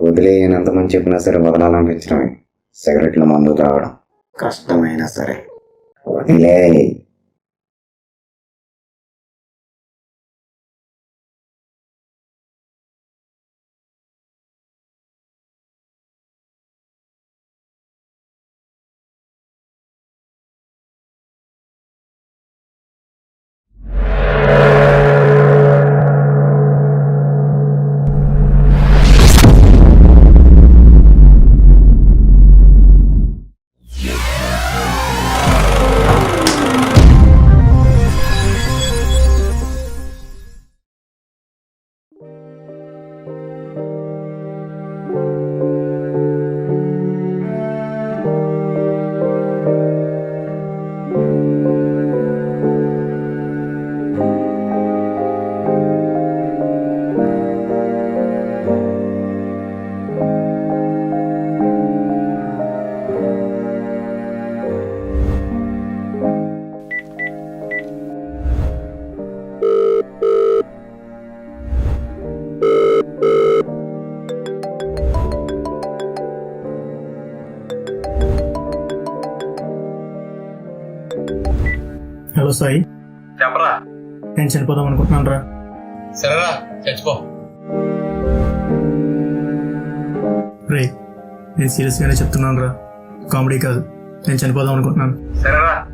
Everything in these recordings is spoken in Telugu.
వదిలేయనంత మంది చెప్పినా సరే వదలాలనిపించడమే. సిగరెట్లు మందు తాగడం కష్టమైనా సరే. వదిలే. హలో సాయి. చెప్పరా? నేను చనిపోదాం అనుకుంటున్నాను రా. సరేరా చచ్చిపో. రే నేను సీరియస్గానే చెప్తున్నాను రా. కామెడీ కాదు నేను చనిపోదాం అనుకుంటున్నాను. సరేరా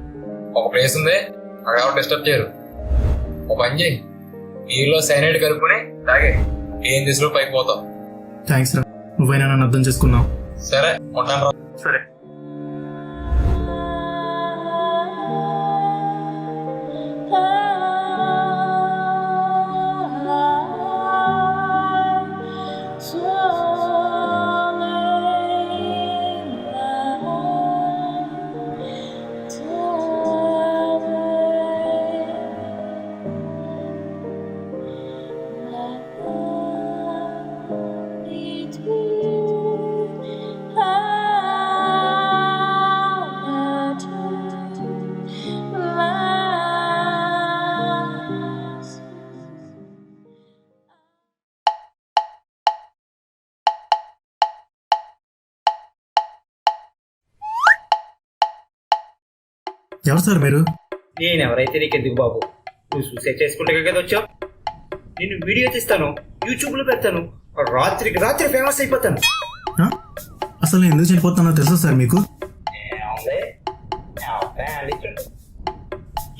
ఒక ప్లేస్ ఉంది అక్కడ ఎవరు డిస్టర్బ్ చేయరు. ఒక పని చేయి నీరులో సైనైడ్ కలుపుకొని తాగే. ఏం దిశలో పైకి పోతావు. థ్యాంక్స్ రా నువ్వైనా నన్ను అర్థం చేసుకున్నావు. సరే ఉంటాను రా. సరే. ఎవరు సార్ మీరు? నేను ఎవరైతే నీకు ఎందుకు బాబు? నువ్వు సూసైడ్ చేసుకుంటే కదా వచ్చావు. నేను వీడియో తీస్తాను యూట్యూబ్లో పెడతాను రాత్రికి రాత్రి ఫేమస్ అయిపోతాను? అసలు నేను ఎందుకు చనిపోతున్నానో తెలుసా సార్ మీకు?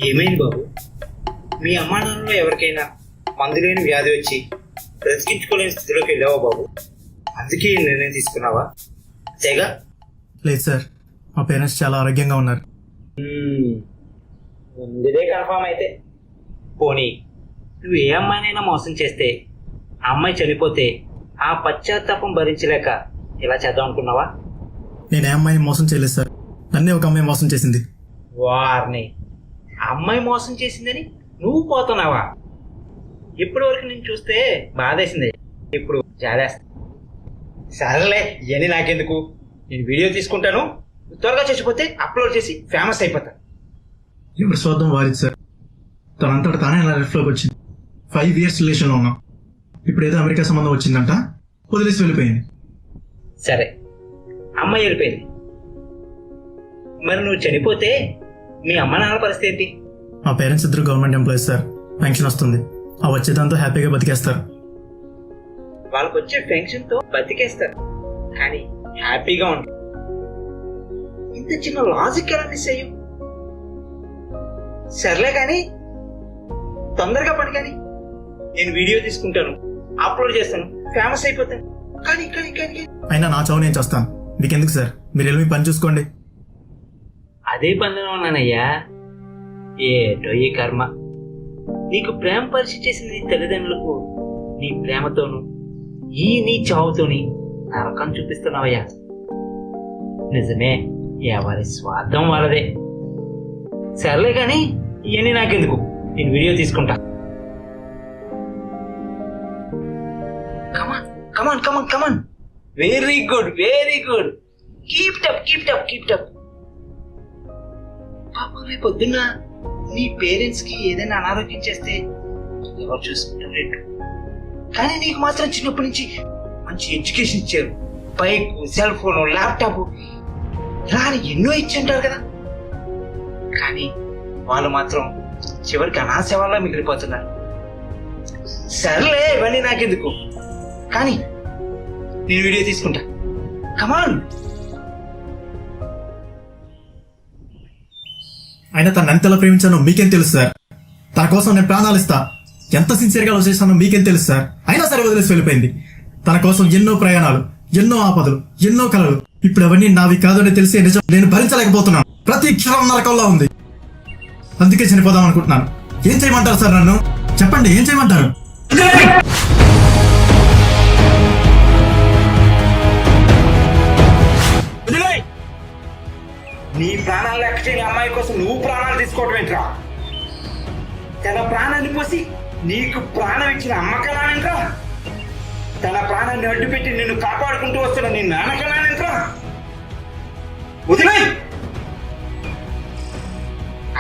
ఏమైంది బాబు? మీ అమ్మా నాన్నలో ఎవరికైనా మందు లేని వ్యాధి వచ్చి బ్రతికించుకోలేని స్థితిలోకి వెళ్ళావా బాబు? అందుకే నిర్ణయం తీసుకున్నావా? అంతేగా లేదు సార్. మా పేరెంట్స్ చాలా ఆరోగ్యంగా ఉన్నారు. ముందుదే కన్ఫామ్ అయితే. పోనీ నువ్వు ఏ అమ్మాయినైనా మోసం చేస్తే ఆ అమ్మాయి చనిపోతే ఆ పశ్చాత్తాపం భరించలేక ఇలా చేద్దాం అనుకున్నావా? నేను ఏ అమ్మాయిని మోసం చేయలేదు సార్. నన్నే ఒక అమ్మాయి మోసం చేసింది. వారిని అమ్మాయి మోసం చేసిందని నువ్వు పోతున్నావా? ఇప్పటి వరకు నేను చూస్తే బాధేసింది. ఇప్పుడు జాలేస్తా. సరేలే ఇవన్నీ నాకెందుకు? నేను వీడియో తీసుకుంటాను. త్వరగా చచ్చిపోతే అప్లోడ్ చేసి ఫేమస్ అయిపోతాను ఎవరి స్వార్థం వారిది సార్ తనంతట తానే నా లైఫ్లోకి వచ్చింది. ఫైవ్ ఇయర్స్ రిలేషన్లో ఉన్నాం. ఇప్పుడు ఏదో అమెరికా సంబంధం వచ్చిందంట. వదిలేసి వెళ్ళిపోయింది. సరే. అమ్మాయి వెళ్ళిపోయింది. మరి నువ్వు చనిపోతే మీ అమ్మ నాన్న పరిస్థితి ఏంటి? మా పేరెంట్స్ ఇద్దరు గవర్నమెంట్ ఎంప్లాయీస్ సార్. పెన్షన్ వస్తుంది. ఆ వచ్చేదాంతో హ్యాపీగా బతికేస్తారు. వాళ్ళకి వచ్చే పెన్షన్తో బతికేస్తారు. కానీ హ్యాపీగా ఉంటారు చిన్న లాజిక్ ఎలా మిస్ అయ్యు సర్లే కానీ తొందరగా పని కానీ నేను వీడియో తీసుకుంటాను అప్లోడ్ చేస్తాను ఫేమస్ అయిపోతాను. కానీ కానీ కానీ కానీ. అయినా నా చావు నేను చేస్తాను. మీకెందుకు సార్? మీరు వెళ్ళి పని చూసుకోండి. అదే పనిలో ఉన్నానయ్యా ఏటో ఈ కర్మ. నీకు ప్రేమ పరిచయం చేసిన నీ తల్లిదండ్రులకు నీ ప్రేమతోను ఈ నీ చావుతోని నరకం చూపిస్తున్నావయ్యా. నిజమే. ఎవరి స్వార్థం వాళ్ళదే. సర్లే కానీ ఇవన్నీ నాకెందుకు? నేను వీడియో తీసుకుంటా. Come on come on come on come on very good very good keep up keep up keep up పాపం రేపు పొద్దున్న నీ పేరెంట్స్కి ఏదైనా అనారోగ్యం చేస్తే ఎవరు చూసుకుంటారు కానీ నీకు మాత్రం చిన్నప్పటి నుంచి మంచి ఎడ్యుకేషన్ ఇచ్చారు. బైక్ సెల్ ఫోన్ ల్యాప్టాప్ ఇలా అని ఎన్నో ఇచ్చి ఉంటారు కదా. కానీ వాళ్ళు మాత్రం చివరికి అనాశవాళ్ళ మిగిలిపోతున్నారు. సర్లే ఇవన్నీ నాకెందుకు? కానీ నేను వీడియో తీసుకుంటా. కమాన్ అయినా తను ఎంతలా ప్రేమించానో మీకేం తెలుసు సార్? తన కోసం నేను ప్రాణాలు ఇస్తా. ఎంత సిన్సియర్గా లవ్ చేశానో మీకేం తెలుసు సార్? అయినా సరే వదిలేసి వెళ్ళిపోయింది. తన కోసం ఎన్నో ప్రయాణాలు ఎన్నో ఆపదలు ఎన్నో కలలు. ఇప్పుడు అవన్నీ నావి కాదని తెలిసి నిజం నేను భరించలేకపోతున్నాను. ప్రతి క్షణం నరకంలో ఉంది. అందుకే చనిపోదాం అనుకుంటున్నాను. ఏం చేయమంటారు సార్ నన్ను? చెప్పండి ఏం చేయమంటారు? నీ ప్రాణాలు లెక్క చేయని అమ్మాయి కోసం నువ్వు ప్రాణాలు తీసుకోవడం ఏంట్రా? తన ప్రాణాన్ని పోసి నీకు ప్రాణం ఇచ్చిన అమ్మకలానేంట్రా తన ప్రాణాన్ని అడ్డుపెట్టి నిన్ను కాపాడుకుంటూ వస్తున్న నీ నాన్నకలానేంట్రా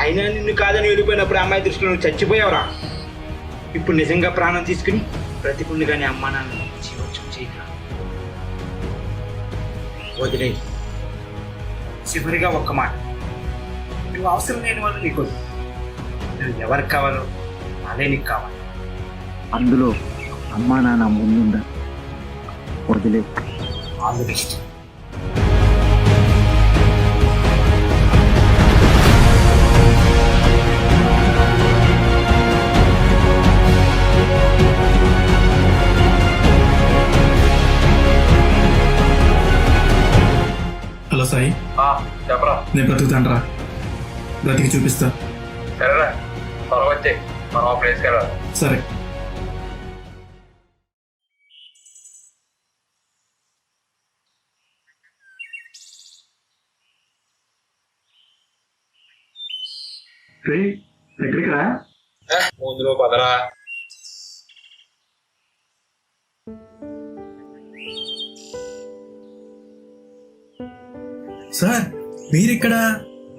అయినా నిన్ను కాదని వెళ్ళిపోయినప్పుడు అమ్మాయి దృష్టిలో నువ్వు చచ్చిపోయావురా? ఇప్పుడు నిజంగా ప్రాణం తీసుకుని బ్రతికుండగానే అమ్మా నాన్న జీవోత్సవం చేయరా. వదిలే. చివరిగా ఒక్క మాట. నువ్వు అవసరం లేని వాళ్ళు నీకు. నువ్వు ఎవరికి కావాలో అదే నీకు కావాలి. అందులో అమ్మా నాన్న ముందుండ. వదిలే. All the best hello Sai. ఆ, చెప్పరా. నేను బ్రతుకుతానరా. బ్రతికి చూపిస్తా. సరేరా. త్వరగా వచ్చే. మనం ఆ ప్లేస్కి వెళ్ళాలి. సరే. ఎక్కడికి రా? ముందులో పదరా. సార్ మీరిక్కడ?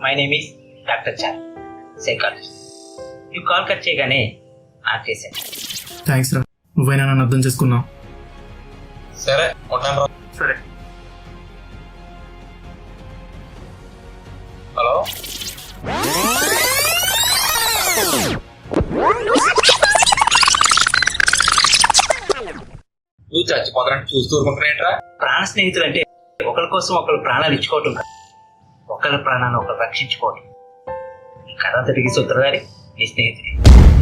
మై నేమ్ ఈస్ డాక్టర్ చార్ సైకాలజిస్ట్ ఈ కాల్ కట్ చేయగానే ఆపేసాను థ్యాంక్స్ రా. నువ్వైనా నన్ను అర్థం చేసుకున్నావు. సరే ఉంటాను రా. సరే. హలో? నువ్వు చూస్తూ ఊరుకుంటున్నాయంట్రా ప్రాణ స్నేహితులు అంటే ఒకరి కోసం ఒకరు ప్రాణాలు ఇచ్చుకోవటం కాదు. ఒకరి ప్రాణాన్ని ఒకరు రక్షించుకోవటం. ఈ కథ తిరిగి సూత్రధారి మీ స్నేహితుడి